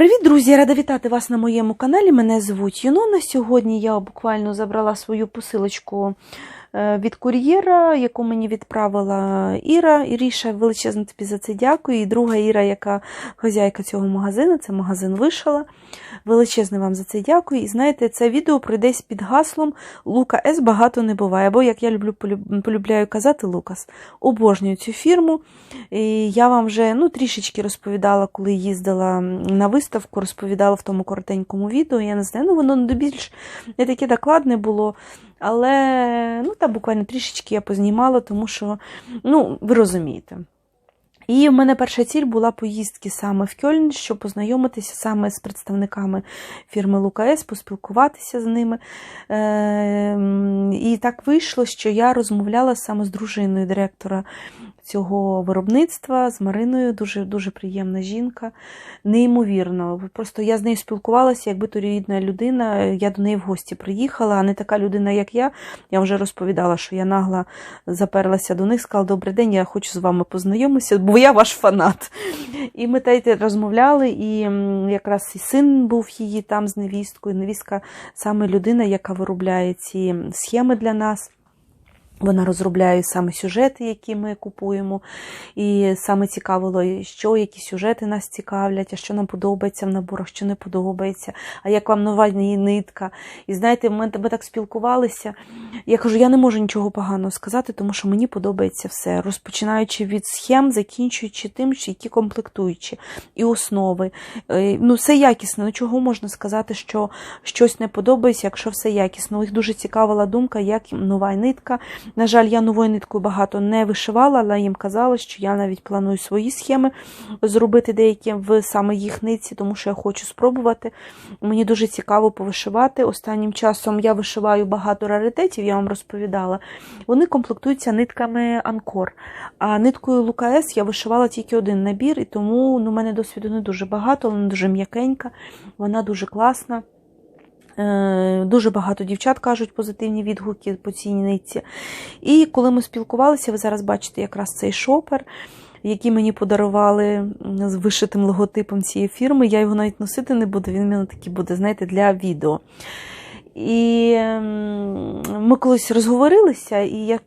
Привіт, друзі! Рада вітати вас на моєму каналі. Мене звуть Юнона. Сьогодні я буквально забрала свою посилочку від кур'єра, яку мені відправила Іра. Іріша, величезно тобі за це дякую. І друга Іра, яка хазяйка цього магазину, це магазин Вишала. Величезне вам за це дякую. І знаєте, це відео пройдесь під гаслом Лука С багато не буває. Або, як я люблю полюбляю казати, Лукас. Обожнюю цю фірму. І я вам вже ну, трішечки розповідала, коли їздила на виставку, розповідала в тому коротенькому відео. Я не знаю, ну воно більш не таке докладне було. Але ну, там буквально трішечки я познімала, тому що, ну, ви розумієте. І в мене перша ціль була поїздки саме в Кьольн, щоб познайомитися саме з представниками фірми Лукаес, поспілкуватися з ними. Е, І так вийшло, що я розмовляла саме з дружиною директора цього виробництва, з Мариною, дуже, дуже приємна жінка, неймовірно. Просто я з нею спілкувалася, якби то рідна людина. Я до неї в гості приїхала, а не така людина, як я. Я вже розповідала, що я нагла заперлася до них, сказала, добрий день, я хочу з вами познайомитися, бо я ваш фанат. І ми та й розмовляли, і якраз і син був її там з невісткою. Невістка саме людина, яка виробляє ці схеми для нас. Вона розробляє саме сюжети, які ми купуємо. І саме цікавило, що які сюжети нас цікавлять, а що нам подобається в наборах, що не подобається, а як вам нова нитка. І знаєте, ми, ми так спілкувалися. Я кажу, я не можу нічого поганого сказати, тому що мені подобається все. Розпочинаючи від схем, закінчуючи тим, що які комплектуючі і основи. Е, Ну, все якісно. Ну, чого можна сказати, що щось не подобається, якщо все якісно. Їх дуже цікавила думка, як нова нитка. На жаль, я новою ниткою багато не вишивала, але їм казала, що я навіть планую свої схеми зробити деякі в саме їх нитці, тому що я хочу спробувати. Мені дуже цікаво повишивати. Останнім часом я вишиваю багато раритетів, я вам розповідала. Вони комплектуються нитками Анкор. А ниткою Лукаес я вишивала тільки один набір, і тому ну, у мене досвіду не дуже багато, вона дуже м'якенька, вона дуже класна. Е, Дуже багато дівчат кажуть позитивні відгуки по цій нитці. І коли ми спілкувалися, ви зараз бачите якраз цей шопер, який мені подарували з вишитим логотипом цієї фірми. Я його навіть носити не буду, він мене такий буде, знаєте, для відео. І ми колись розговорилися, і я,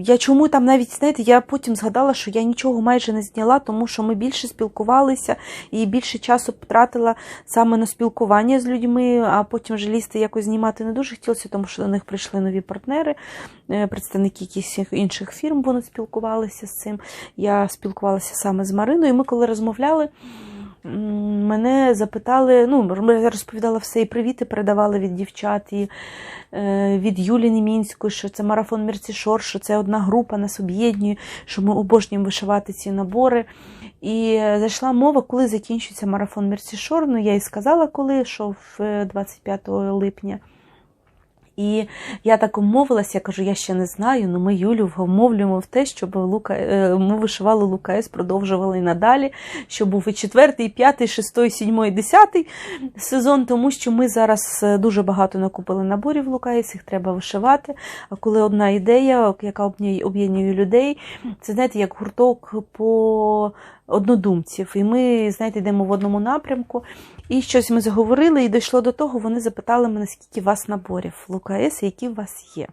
я чому там навіть, знаєте, я потім згадала, що я нічого майже не зняла, тому що ми більше спілкувалися і більше часу потратила саме на спілкування з людьми, а потім вже лізти якось знімати не дуже хотілося, тому що до них прийшли нові партнери, е, представники якихось інших фірм, вони спілкувалися з цим. Я спілкувалася саме з Мариною, і ми коли розмовляли. Мене запитали, ну, я розповідала все, і привіти передавали від дівчат, і е, від Юлі Німінської, що це марафон Мерцішор, що це одна група нас об'єднує, що ми обожнюємо вишивати ці набори. І е, зайшла мова, коли закінчується марафон Мерцішор. Ну, я і сказала, коли, що в е, 25 липня. І я так умовилася, я кажу, я ще не знаю, але ми Юлю вмовлюємо в те, щоб Лука, е, ми вишивали Лука С, продовжували і надалі, щоб був і четвертий, і п'ятий, і шостий, і сьомий, десятий сезон, тому що ми зараз е, дуже багато накупили наборів Лука їх треба вишивати. А коли одна ідея, яка об'єднує людей, це знаєте, як гурток по однодумців. І ми, знаєте, йдемо в одному напрямку. І щось ми заговорили, і дійшло до того, вони запитали мене, скільки у вас наборів С, які у вас є.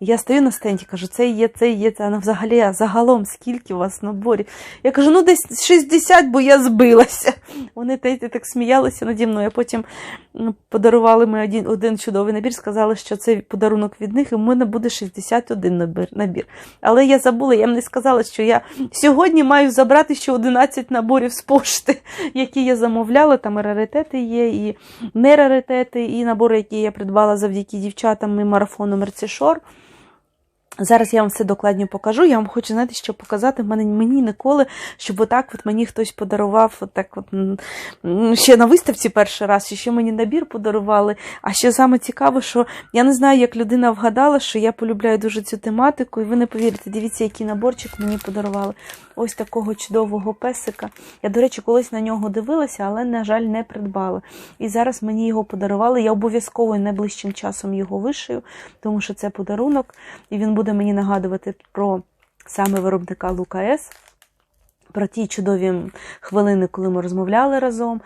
Я стою на стенді, кажу, це є, це є, це а взагалі, а загалом скільки у вас наборів? Я кажу, ну десь 60, бо я збилася. Вони так сміялися наді мною. А потім подарували ми один, один чудовий набір, сказали, що це подарунок від них, і в мене буде 61 набір. набір. Але я забула, я їм не сказала, що я сьогодні маю забрати ще 11 наборів з пошти, які я замовляла. Там і раритети є, і не раритети, і набори, які я придбала завдяки дівчатам і марафону Мерцішор. Зараз я вам все докладно покажу. Я вам хочу знаєте, що показати. Мене мені ніколи, щоб отак от мені хтось подарував, отак от, ще на виставці перший раз, і ще мені набір подарували. А ще саме цікаво, що я не знаю, як людина вгадала, що я полюбляю дуже цю тематику, і ви не повірите, дивіться, який наборчик мені подарували. Ось такого чудового песика. Я, до речі, колись на нього дивилася, але, на жаль, не придбала. І зараз мені його подарували. Я обов'язково найближчим часом його вишию, тому що це подарунок, і він буде мені нагадувати про саме виробника Лука С, про ті чудові хвилини, коли ми розмовляли разом.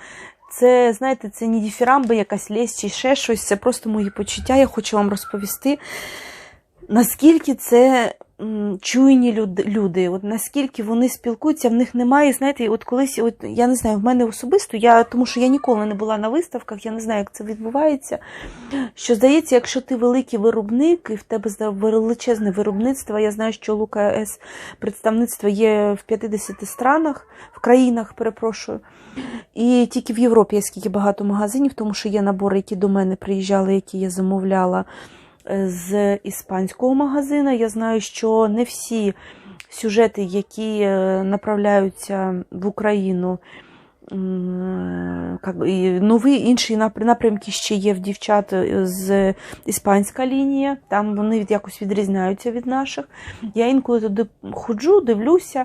Це, знаєте, це не діфірамби, якась лість чи ще щось. Це просто мої почуття. Я хочу вам розповісти, наскільки це чуйні люд- люди, от наскільки вони спілкуються, в них немає, знаєте, от колись, от, я не знаю, в мене особисто, я, тому що я ніколи не була на виставках, я не знаю, як це відбувається. Що здається, якщо ти великий виробник і в тебе величезне виробництво, я знаю, що Лука С представництво є в 50 странах, в країнах, перепрошую. І тільки в Європі є скільки багато магазинів, тому що є набори, які до мене приїжджали, які я замовляла з іспанського магазину. Я знаю, що не всі сюжети, які е, направляються в Україну, как нові інші напрямки ще є в дівчат е, з іспанська лінія, там вони якось відрізняються від наших. Я інколи туди ходжу, дивлюся.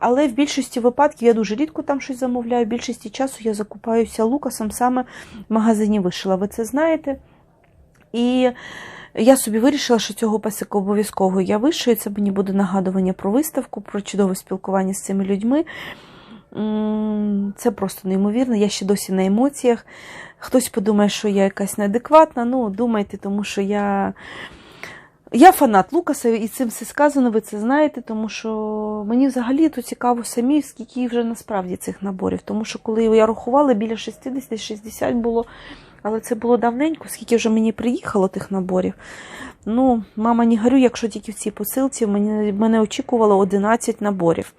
Але в більшості випадків я дуже рідко там щось замовляю. В більшості часу я закупаюся лукасом саме в магазині вишила. Ви це знаєте? І я собі вирішила, що цього песика обов'язково я вишию. Це мені буде нагадування про виставку, про чудове спілкування з цими людьми. Це просто неймовірно. Я ще досі на емоціях. Хтось подумає, що я якась неадекватна. Ну, думайте, тому що я. Я фанат Лукаса, і цим все сказано, ви це знаєте, тому що мені взагалі то цікаво самі, скільки вже насправді цих наборів. Тому що коли я рахувала, біля 60-60 було, але це було давненько, скільки вже мені приїхало тих наборів. Ну, мама, не горю, якщо тільки в цій посилці мені, мене очікувало 11 наборів.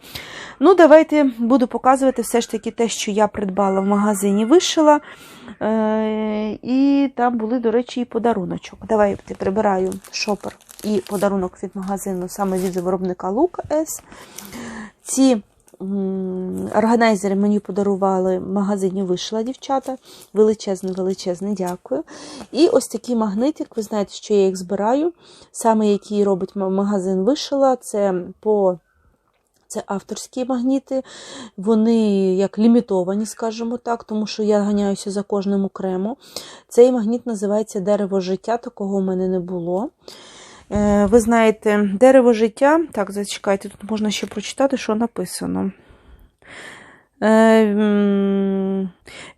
Ну, давайте буду показувати все ж таки те, що я придбала в магазині вишила. Е, і там були, до речі, і подаруночок. Давайте прибираю шопер і подарунок від магазину, саме від виробника Лука С. Ці органайзери мені подарували в магазині вишила дівчата. Величезне, величезне, дякую. І ось такий магнитик, ви знаєте, що я їх збираю. Саме який робить магазин вишила, це по. Це авторські магніти, вони як лімітовані, скажімо так, тому що я ганяюся за кожним окремо. Цей магніт називається Дерево життя, такого у мене не було. Е, Ви знаєте, дерево життя. Так, зачекайте, тут можна ще прочитати, що написано. Е,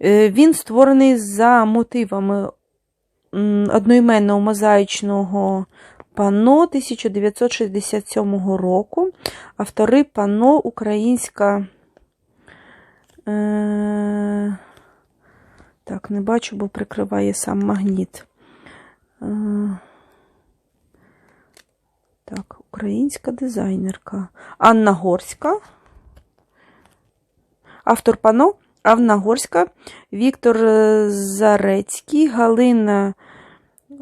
е, Він створений за мотивами одноіменного мозаїчного панно 1967 року. Автори панно українська. Так, не бачу, бо прикриває сам магніт. Так, українська дизайнерка. Анна Горська. Автор пано Анна Горська, Віктор е, Зарецький, Галина е,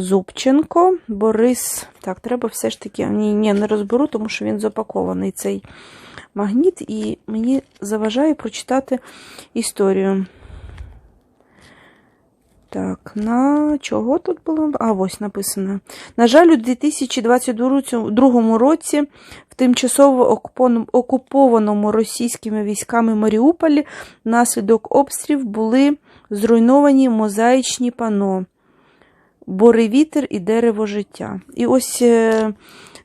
Зубченко, Борис. Так, треба все ж таки. Ні, ні, не розберу, тому що він запакований цей магніт, і мені заважає прочитати історію. Так, на чого тут було? А, ось написано. На жаль, у 2022 році в тимчасово окупованому російськими військами Маріуполі внаслідок обстрілів були зруйновані мозаїчні пано Бори вітер і дерево життя. І ось е,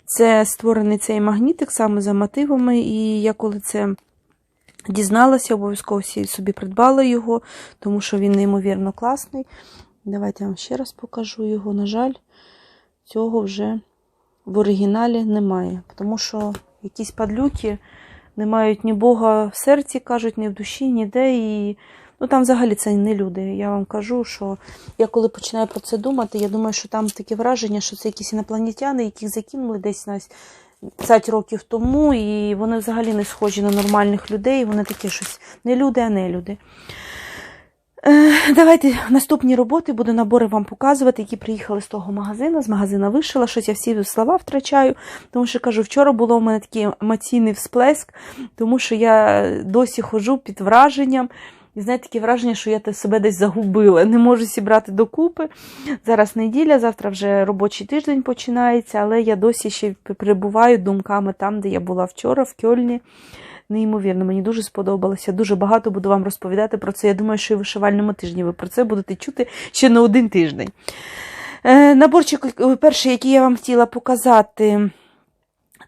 це створений цей магнітик саме за мотивами, і я коли це дізналася, обов'язково собі придбала його, тому що він неймовірно класний. Давайте я вам ще раз покажу його. На жаль, цього вже в оригіналі немає, тому що якісь падлюки не мають ні Бога в серці, кажуть, ні в душі, ніде. І ну, там взагалі це не люди. Я вам кажу, що я коли починаю про це думати, я думаю, що там таке враження, що це якісь інопланетяни, яких закинули десь на 50 років тому, і вони взагалі не схожі на нормальних людей, вони такі щось не люди, а не люди. Е, Давайте наступні роботи буду набори вам показувати, які приїхали з того магазину. З магазина вишила щось, я всі слова втрачаю, тому що кажу, вчора було в мене такий емоційний всплеск, тому що я досі ходжу під враженням. І знаєте, таке враження, що я себе десь загубила. Не можу зібрати докупи. Зараз неділя, завтра вже робочий тиждень починається, але я досі ще перебуваю думками там, де я була вчора, в Кьольні. Неймовірно, мені дуже сподобалося. Дуже багато буду вам розповідати про це. Я думаю, що і в вишивальному тижні ви про це будете чути ще на один тиждень. Е, Наборчик е, перший, який я вам хотіла показати,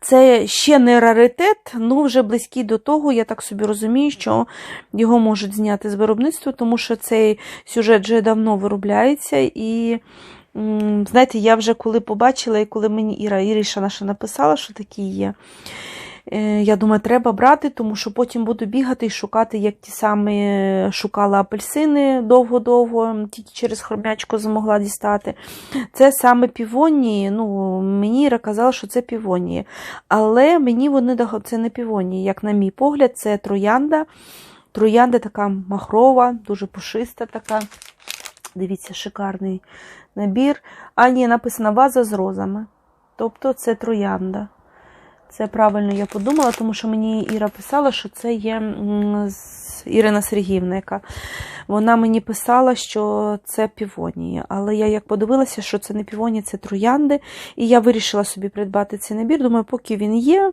Це ще не раритет, ну вже близький до того, я так собі розумію, що його можуть зняти з виробництва, тому що цей сюжет вже давно виробляється. І, знаєте, я вже коли побачила, і коли мені Іра Іріша наша написала, що такі є. Е, Я думаю, треба брати, тому що потім буду бігати і шукати, як ті самі шукала апельсини довго-довго, тільки через хромячку змогла дістати. Це саме півонії. Ну, мені Іра казала, що це півонії. Але мені вони це не півонії. Як на мій погляд, це троянда. Троянда така махрова, дуже пушиста така. Дивіться, шикарний набір. А ні, написано ваза з розами. Тобто це троянда. Це правильно я подумала, тому що мені Іра писала, що це є м, Ірина Сергіївна, яка вона мені писала, що це півонії. Але я як подивилася, що це не півонії, це троянди. І я вирішила собі придбати цей набір. Думаю, поки він є,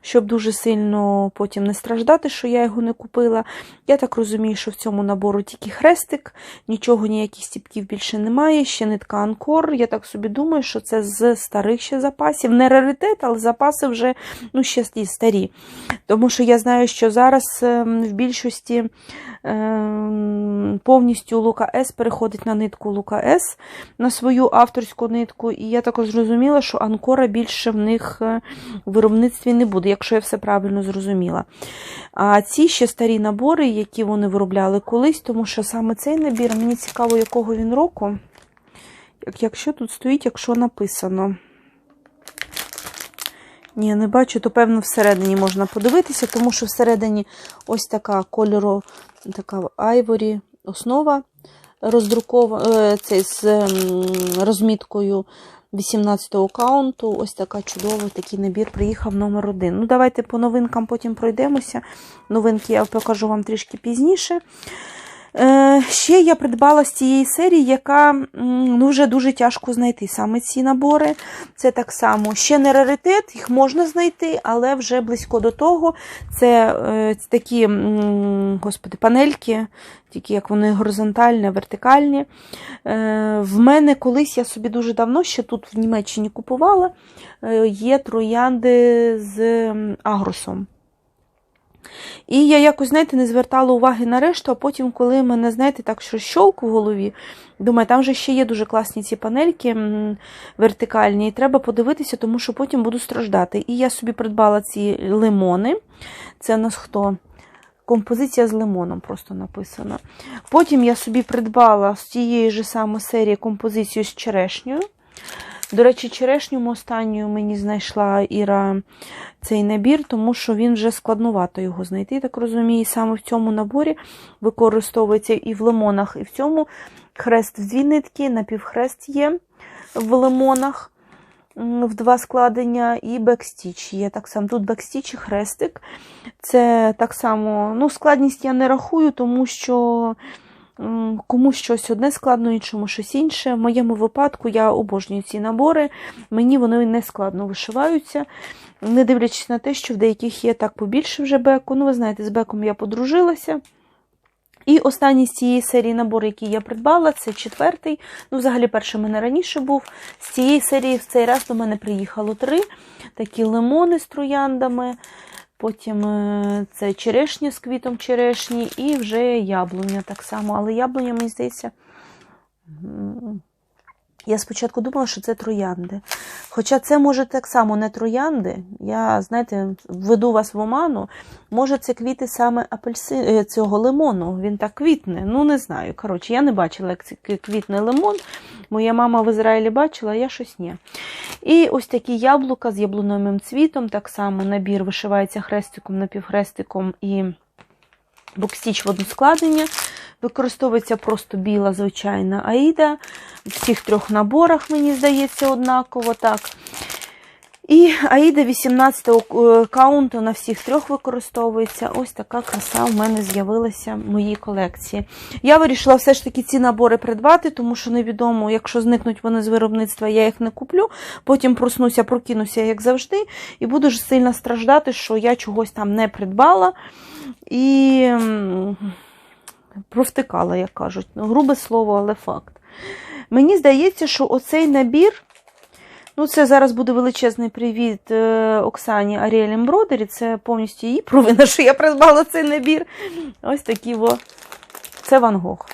щоб дуже сильно потім не страждати, що я його не купила. Я так розумію, що в цьому набору тільки хрестик, нічого, ніяких стіпків більше немає, ще нитка анкор. Я так собі думаю, що це з старих ще запасів. Не раритет, але запаси вже ну, ще старі. Тому що я знаю, що зараз ем, в більшості ем, повністю Лука С переходить на нитку Лука С, на свою авторську нитку. І я також зрозуміла, що анкора більше в них е, в виробництві не буде, якщо я все правильно зрозуміла. А ці ще старі набори, які вони виробляли колись, тому що саме цей набір, мені цікаво, якого він року. Якщо тут стоїть, якщо написано. Ні, не бачу, то певно всередині можна подивитися, тому що всередині ось така кольору, така айворі основа роздрукована, цей з розміткою 18-го каунту. Ось така чудова, такий набір приїхав номер один. Ну, давайте по новинкам потім пройдемося. Новинки я покажу вам трішки пізніше. Е, ще я придбала з цієї серії, яка ну, вже дуже тяжко знайти саме ці набори. Це так само ще не раритет, їх можна знайти, але вже близько до того. Це е, такі господи, панельки, тільки як вони горизонтальні, вертикальні. Е, в мене колись я собі дуже давно ще тут в Німеччині купувала. е, є троянди з агросом. І я якось, знаєте, не звертала уваги на решту, а потім, коли мене, знаєте, так щось щолк в голові, думаю, там же ще є дуже класні ці панельки вертикальні, і треба подивитися, тому що потім буду страждати. І я собі придбала ці лимони. Це у нас хто? Композиція з лимоном просто написана. Потім я собі придбала з тієї ж саме серії композицію з черешнею. До речі, черешню останню мені знайшла Іра цей набір, тому що він вже складнувато його знайти, так розумію. Саме в цьому наборі використовується і в лимонах, і в цьому хрест в дві нитки, напівхрест є в лимонах в два складення, і бекстіч є так само. Тут бекстіч і хрестик. Це так само, ну, складність я не рахую, тому що. Комусь щось одне складно, іншому щось інше. В моєму випадку я обожнюю ці набори, мені вони не складно вишиваються, не дивлячись на те, що в деяких є так побільше вже беку. Ну, ви знаєте, з беком я подружилася. І останній з цієї серії набор, який я придбала, це четвертий. Ну, взагалі, перший в мене раніше був. З цієї серії в цей раз до мене приїхало три такі лимони з трояндами. Потім е, це черешня з квітом черешні і вже яблуня так само. Але яблуня, мені здається, я спочатку думала, що це троянди. Хоча це може так само не троянди. Я, знаєте, введу вас в оману. Може, це квіти саме апельси... е, цього лимону. Він так квітне. Ну, не знаю. Коротше, я не бачила, як квітне лимон. Моя мама в Ізраїлі бачила, а я щось ні. І ось такі яблука з яблуневим цвітом. Так само набір вишивається хрестиком, напівхрестиком і бокстіч в одну складення. Використовується просто біла звичайна аїда. В всіх трьох наборах, мені здається, однаково так. І аїда 18-го каунту на всіх трьох використовується. Ось така краса в мене з'явилася в моїй колекції. Я вирішила все ж таки ці набори придбати, тому що невідомо, якщо зникнуть вони з виробництва, я їх не куплю. Потім проснуся, прокинуся, як завжди, і буду ж сильно страждати, що я чогось там не придбала. І провтикала, як кажуть. Ну, грубе слово, але факт. Мені здається, що оцей набір, Ну, це зараз буде величезний привіт е, Оксані Аріель Embroidery. Це повністю її провина, що я придбала цей набір. Ось такі во. Це Ван Гог.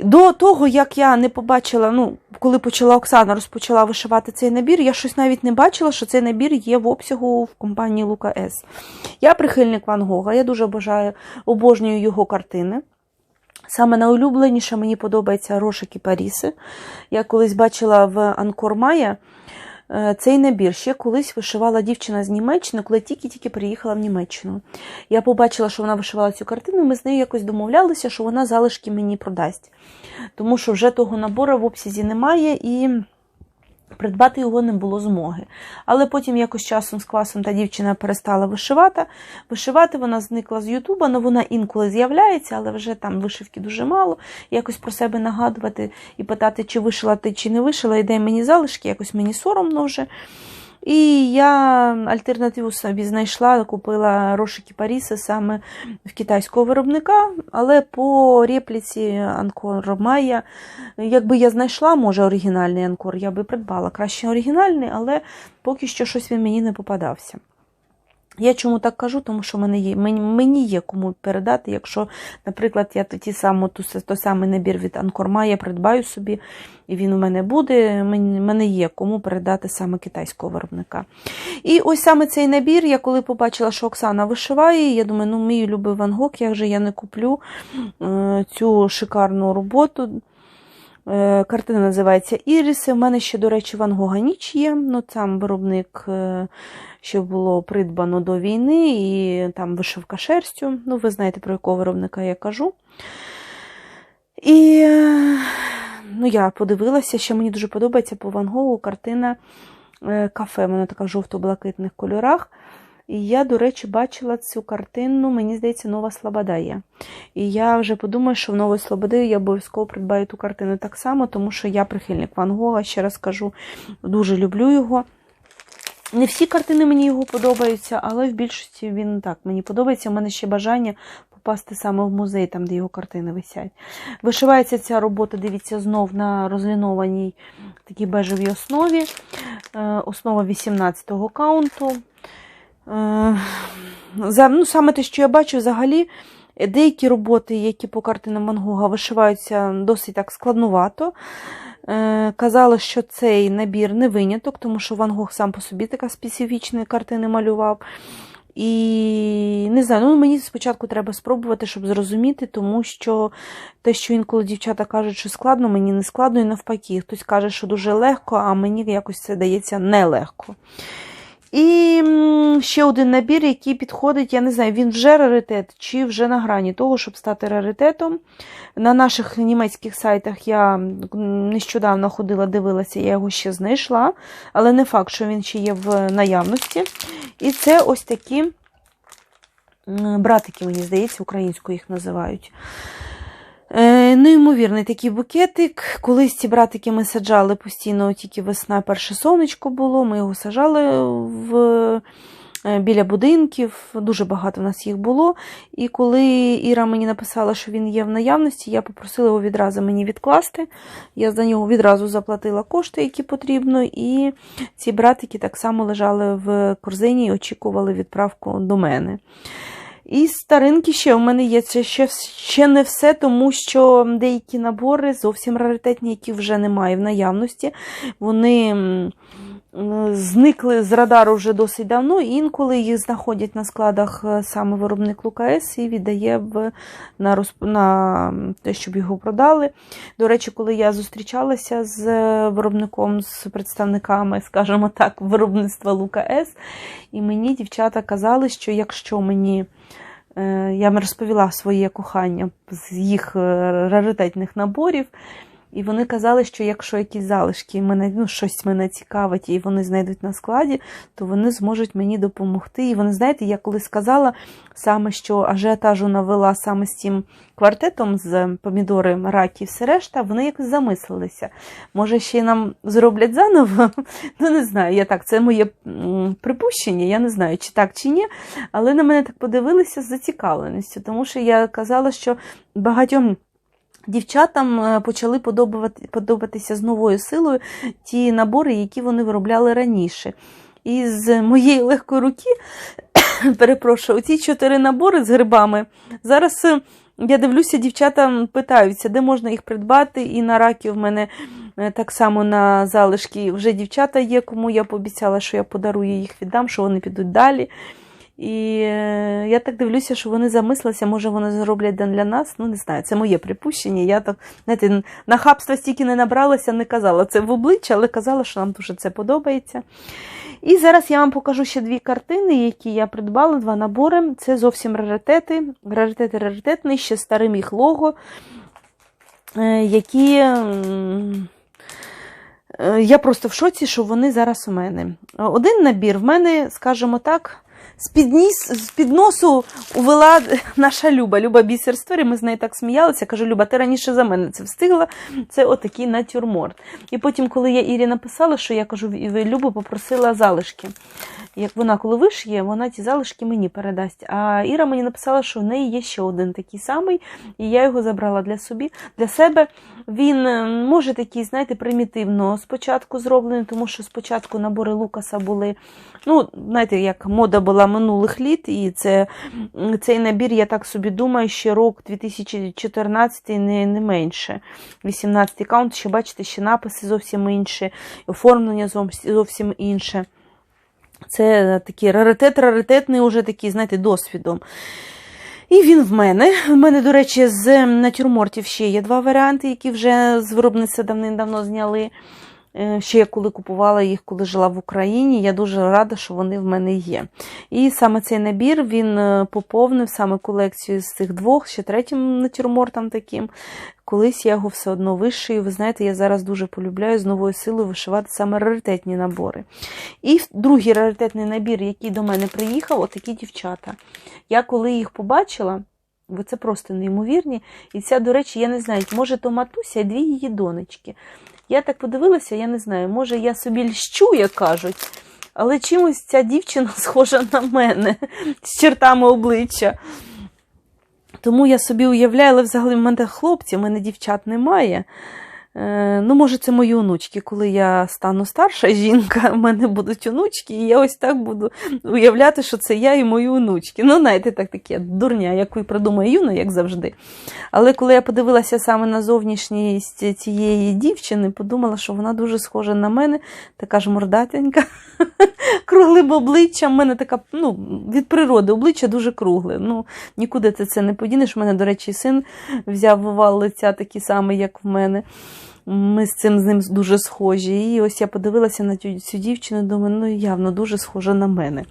До того, як я не побачила, ну, коли почала Оксана розпочала вишивати цей набір, я щось навіть не бачила, що цей набір є в обсягу в компанії Лука С. Я прихильник Ван Гога, я дуже бажаю, обожнюю його картини. Саме найулюбленіше мені подобається Рошики Паріси. Я колись бачила в Анкормая е, цей набір. Ще колись вишивала дівчина з Німеччини, коли тільки-тільки приїхала в Німеччину. Я побачила, що вона вишивала цю картину, і ми з нею якось домовлялися, що вона залишки мені продасть. Тому що вже того набору в обсязі немає і. Придбати його не було змоги. Але потім якось часом з класом та дівчина перестала вишивати. Вишивати вона зникла з Ютуба, але вона інколи з'являється, але вже там вишивки дуже мало. Якось про себе нагадувати і питати, чи вишила ти, чи не вишила, і де мені залишки, якось мені соромно вже. І я альтернативу собі знайшла, купила рошики Паріси саме в китайського виробника, але по репліці Анкор Майя, якби я знайшла, може, оригінальний Анкор, я би придбала краще оригінальний, але поки що щось він мені не попадався. Я чому так кажу, тому що мені є, мені, є кому передати, якщо, наприклад, я ті саму, ту, той самий набір від Анкорма я придбаю собі, і він у мене буде, мене є кому передати саме китайського виробника. І ось саме цей набір, я коли побачила, що Оксана вишиває, я думаю, ну мій любий Ван Гог, як же я не куплю е, цю шикарну роботу. Е, Картина називається Іріси. У мене ще, до речі, Ван Гога ніч є. Ну, Там виробник, е, що було придбано до війни, і там вишивка шерстю. Ну, ви знаєте, про якого виробника я кажу. І е, ну, я подивилася, що мені дуже подобається по Ван Гогу картина кафе. Вона така в жовто-блакитних кольорах. І я, до речі, бачила цю картину, мені здається, Нова Слобода є. І я вже подумаю, що в Новій Слободі я обов'язково придбаю ту картину так само, тому що я прихильник Ван Гога, ще раз кажу, дуже люблю його. Не всі картини мені його подобаються, але в більшості він так мені подобається. У мене ще бажання попасти саме в музей, там, де його картини висять. Вишивається ця робота, дивіться, знов на розлінованій такій бежевій основі. Е, Основа 18-го каунту. Е, ну, Саме те, що я бачу, взагалі, деякі роботи, які по картинам Ван вишиваються досить так складнувато. Е, Казали, що цей набір не виняток, тому що Ван Гог сам по собі така специфічні картини малював. І не знаю, ну мені спочатку треба спробувати, щоб зрозуміти, тому що те, що інколи дівчата кажуть, що складно, мені не складно, і навпаки, хтось каже, що дуже легко, а мені якось це дається нелегко. І ще один набір, який підходить, я не знаю, він вже раритет чи вже на грані того, щоб стати раритетом. На наших німецьких сайтах я нещодавно ходила, дивилася, я його ще знайшла, але не факт, що він ще є в наявності. І це ось такі братики, мені здається, українською їх називають. Е, Неймовірний такий букетик. Колись ці братики ми саджали постійно, тільки весна, перше сонечко було. Ми його саджали в, е, біля будинків, дуже багато в нас їх було. І коли Іра мені написала, що він є в наявності, я попросила його відразу мені відкласти. Я за нього відразу заплатила кошти, які потрібно. І ці братики так само лежали в корзині і очікували відправку до мене. І старинки ще у мене є це ще ще не все, тому що деякі набори зовсім раритетні, які вже немає в наявності. Вони зникли з радару вже досить давно, інколи їх знаходять на складах е, саме виробник Лукаес і віддає в, на, розп... на те, щоб його продали. До речі, коли я зустрічалася з виробником, з представниками, скажімо так, виробництва Лукаес, і мені дівчата казали, що якщо мені е, я розповіла своє кохання з їх е, раритетних наборів. І вони казали, що якщо якісь залишки мене ну, щось мене цікавить, і вони знайдуть на складі, то вони зможуть мені допомогти. І вони, знаєте, я коли сказала саме, що ажіотажу навела саме з цим квартетом з помідори, раки і все решта, вони якось замислилися. Може, ще й нам зроблять заново? Ну, не знаю, я так, це моє припущення, я не знаю, чи так, чи ні. Але на мене так подивилися з зацікавленістю, тому що я казала, що багатьом. Дівчатам е, почали подобати, подобатися з новою силою ті набори, які вони виробляли раніше. І з моєї легкої руки, перепрошую, ці чотири набори з грибами. Зараз е, я дивлюся, дівчата питаються, де можна їх придбати. І на раки в мене е, так само на залишки вже дівчата є, кому я пообіцяла, що я подарую їх віддам, що вони підуть далі. І е, я так дивлюся, що вони замислилися, може вони зроблять день для нас. Ну, не знаю, це моє припущення. Я так, знаєте, на хабства стільки не набралася, не казала це в обличчя, але казала, що нам дуже це подобається. І зараз я вам покажу ще дві картини, які я придбала, два набори. Це зовсім раритети. Раритети раритетний, ще старим їх лого, е, які. е, Я просто в шоці, що вони зараз у мене. Один набір в мене, скажімо так, з-під, носу увела наша Люба, Люба бісерствері, ми з нею так сміялися. Кажу, Люба, ти раніше за мене це встигла. Це отакий натюрморт. І потім, коли я Ірі написала, що я кажу, «Ви, Любу попросила залишки. Як вона, коли вишиє, вона ті залишки мені передасть. А Іра мені написала, що в неї є ще один такий самий, і я його забрала для собі, для себе. Він е, може такий, знаєте, примітивно спочатку зроблений, тому що спочатку набори Лукаса були, ну, знаєте, як мода була минулих літ, і це, цей набір, я так собі думаю, ще рок 2014 не, не менше. 18 каунт, ще бачите, ще написи зовсім інші, оформлення зовсім- інше. Це такий раритет, раритетний, уже такий, знаєте, досвідом. І він в мене. В мене, до речі, з натюрмортів ще є два варіанти, які вже з виробництва давним-давно зняли. Е, Ще я коли купувала їх, коли жила в Україні, я дуже рада, що вони в мене є. І саме цей набір він е, поповнив саме колекцію з цих двох, ще третім натюрмортом таким. Колись я його все одно вишию. Ви знаєте, я зараз дуже полюбляю з новою силою вишивати саме раритетні набори. І другий раритетний набір, який до мене приїхав, отакі дівчата. Я коли їх побачила, бо це просто неймовірні. І ця, до речі, я не знаю, може то матуся і дві її донечки. Я так подивилася, я не знаю, може я собі льщу, як кажуть, але чимось ця дівчина схожа на мене з чертами обличчя. Тому я собі уявляю, але взагалі в мене хлопці, в мене дівчат немає. Е, Ну, може, це мої онучки. Коли я стану старша жінка, в мене будуть онучки, і я ось так буду уявляти, що це я і мої онучки. Ну, знаєте, так таке дурня, яку придумає юна, як завжди. Але коли я подивилася саме на зовнішність цієї дівчини, подумала, що вона дуже схожа на мене, така ж мордатенька, круглим обличчям. У мене така, ну, від природи обличчя дуже кругле. Ну, нікуди ти це не подінеш. У мене, до речі, син взяв овал лиця такий самий, як в мене. Ми з цим з ним дуже схожі. І ось я подивилася на цю, дівчину, думаю, ну явно дуже схожа на мене.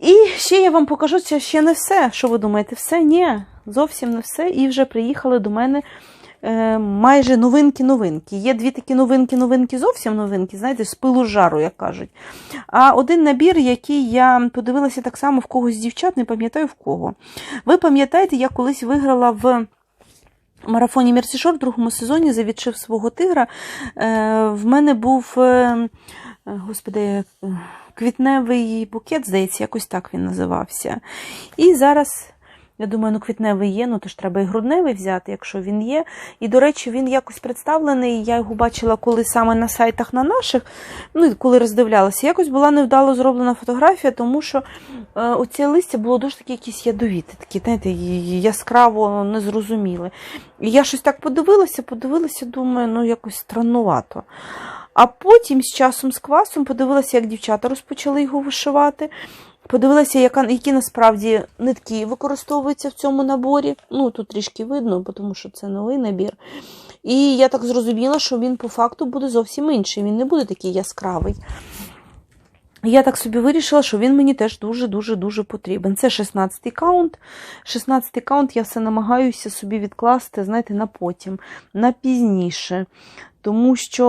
І ще я вам покажу, це ще не все. Що ви думаєте, все? Ні, зовсім не все. І вже приїхали до мене е, майже новинки-новинки. Є дві такі новинки-новинки, зовсім новинки, знаєте, з пилу жару, як кажуть. А один набір, який я подивилася так само в когось з дівчат, не пам'ятаю в кого. Ви пам'ятаєте, я колись виграла в. Марафоні Мерсішор в другому сезоні завідчив свого тигра. Е, в мене був, е, е, господи, квітневий букет, здається, якось так він називався. І зараз. Я думаю, ну квітневий є, ну то ж треба і грудневий взяти, якщо він є. І, до речі, він якось представлений. Я його бачила коли саме на сайтах на наших, ну коли роздивлялася. Якось була невдало зроблена фотографія, тому що е, оці листя було дуже такі якісь ядовіті, такі, знаєте, яскраво незрозуміле. І я щось так подивилася, подивилася, думаю, ну якось страннувато. А потім з часом з квасом подивилася, як дівчата розпочали його вишивати. Подивилася, яка, які насправді нитки використовуються в цьому наборі. Ну, тут трішки видно, тому що це новий набір. І я так зрозуміла, що він по факту буде зовсім інший. Він не буде такий яскравий. Я так собі вирішила, що він мені теж дуже-дуже-дуже потрібен. Це 16-й каунт. 16-й каунт я все намагаюся собі відкласти, знаєте, на потім, на пізніше. Тому що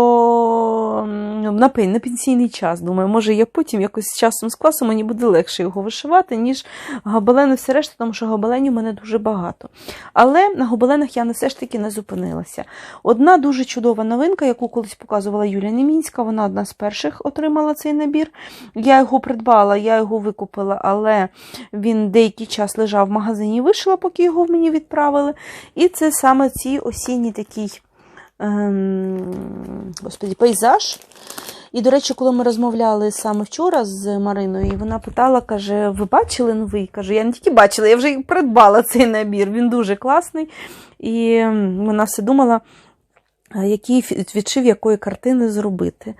м, на, пен- на пенсійний час, думаю, може я потім якось з часом з класу мені буде легше його вишивати, ніж гобелени все решта, тому що гобеленів у мене дуже багато. Але на гобеленах я не все ж таки не зупинилася. Одна дуже чудова новинка, яку колись показувала Юлія Немінська, вона одна з перших отримала цей набір. Я його придбала, я його викупила, але він деякий час лежав в магазині і вишила, поки його мені відправили. І це саме цей осінній такий господі, пейзаж. І, до речі, коли ми розмовляли саме вчора з Мариною, вона питала, каже: ви бачили новий? Каже, я не тільки бачила, я вже придбала цей набір. Він дуже класний. І вона все думала, який відшив якої картини зробити.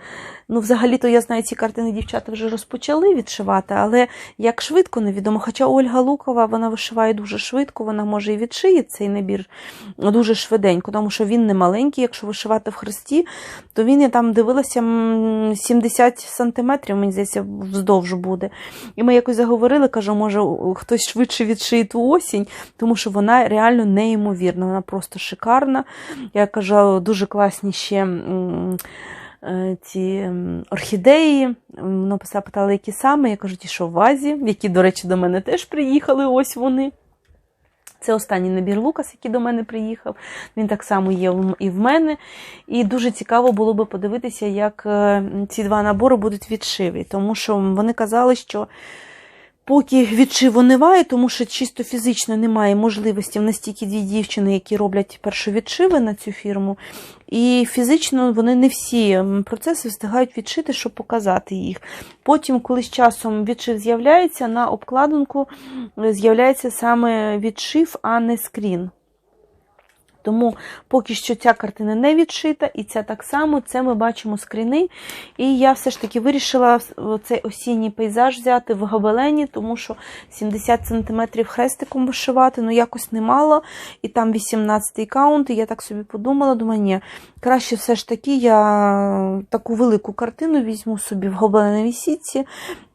Ну, взагалі-то я знаю, ці картини дівчата вже розпочали відшивати, але як швидко невідомо. Хоча Ольга Лукова вона вишиває дуже швидко, вона може і відшиє цей набір дуже швиденько, тому що він не маленький. Якщо вишивати в хресті, то він я там дивилася 70 сантиметрів, мені здається, вздовж буде. І ми якось заговорили, кажу, може, хтось швидше відшиє ту осінь, тому що вона реально неймовірна, вона просто шикарна. Я кажу, дуже класні ще. Е, Ці орхідеї, Воно писала, питала, які саме. Я кажу, ті, що в вазі, які, до речі, до мене теж приїхали. Ось вони. Це останній набір Лукас, який до мене приїхав. Він так само є і в мене. І дуже цікаво було би подивитися, як е, ці два набори будуть відшиві. Тому що вони казали, що поки відшиву немає, тому що чисто фізично немає можливості в настільки дві дівчини, які роблять першовідшиви на цю фірму. І фізично вони не всі процеси встигають відшити, щоб показати їх. Потім, коли з часом відшив з'являється, на обкладинку з'являється саме відшив, а не скрін. Тому поки що ця картина не відшита, і ця так само, це ми бачимо скріни. І я все ж таки вирішила цей осінній пейзаж взяти в гобелені, тому що 70 см хрестиком вишивати, ну якось немало. І там 18-й каунт, і я так собі подумала, думаю, ні, краще все ж таки я таку велику картину візьму собі в гобеленовій сітці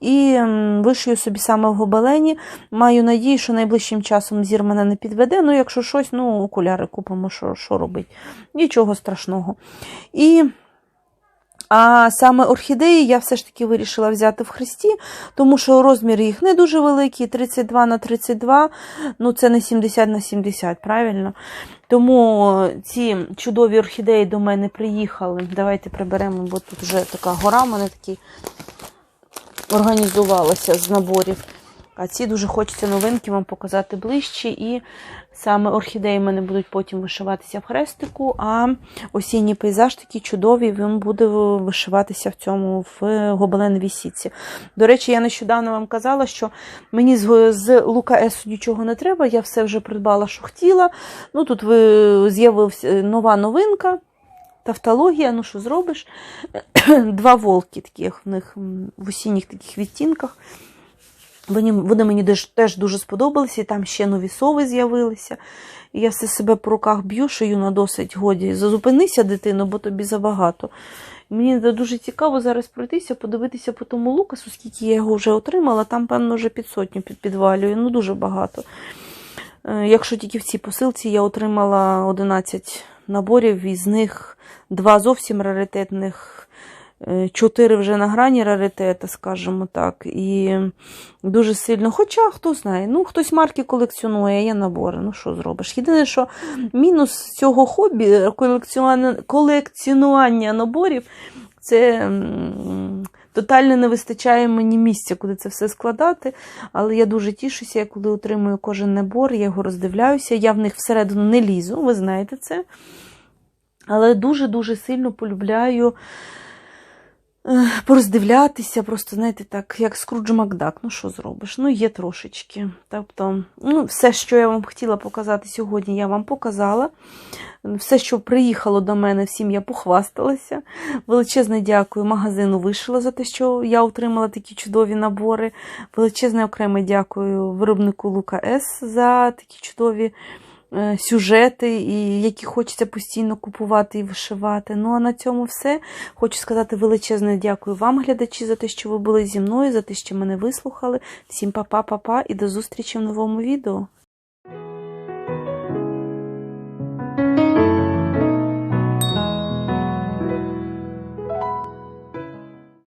і вишию собі саме в гобелені. Маю надію, що найближчим часом зір мене не підведе. Ну, якщо щось, ну, окуляри купимо, що, що робить. Нічого страшного. І а саме орхідеї я все ж таки вирішила взяти в хресті, тому що розміри їх не дуже великі, 32 на 32, ну це не 70 на 70, правильно? Тому ці чудові орхідеї до мене приїхали. Давайте приберемо, бо тут вже така гора в мене такі організувалася з наборів. А ці дуже хочеться новинки вам показати ближче. І саме орхідеї в мене будуть потім вишиватися в хрестику, а осінній пейзаж такий чудовий, він буде вишиватися в цьому в гобеленовій сітці. До речі, я нещодавно вам казала, що мені з, з Лука С нічого не треба, я все вже придбала, що хотіла. Ну, тут з'явилася нова новинка. Тавтологія, ну що зробиш? Два волки таких в них в осінніх таких відтінках. Вони, вони мені теж, дуже сподобалися, і там ще нові сови з'явилися. І я все себе по руках б'ю, що юна досить годі. Зазупинися, дитино, бо тобі забагато. Мені дуже цікаво зараз пройтися, подивитися по тому лукасу, скільки я його вже отримала. Там, певно, вже під сотню під підвалює, ну дуже багато. Е, Якщо тільки в цій посилці я отримала 11 наборів, із них два зовсім раритетних, чотири вже на грані раритета, скажімо так. І дуже сильно. Хоча хто знає, ну хтось марки колекціонує, є набори. Ну що зробиш? Єдине, що мінус цього хобі колекціонування, колекціонування наборів це. Тотально не вистачає мені місця, куди це все складати. Але я дуже тішуся, я коли отримую кожен набор, я його роздивляюся. Я в них всередину не лізу, ви знаєте це. Але дуже-дуже сильно полюбляю е, пороздивлятися, просто, знаєте, так, як Скрудж Макдак. Ну, що зробиш? Ну, є трошечки. Тобто, ну, все, що я вам хотіла показати сьогодні, я вам показала. Все, що приїхало до мене, всім я похвасталася. Величезне дякую магазину Вишила за те, що я отримала такі чудові набори. Величезне окреме дякую виробнику Лука С за такі чудові сюжети, і які хочеться постійно купувати і вишивати. Ну а на цьому все. Хочу сказати величезне дякую вам, глядачі, за те, що ви були зі мною, за те, що мене вислухали. Всім па-па-па-па і до зустрічі в новому відео.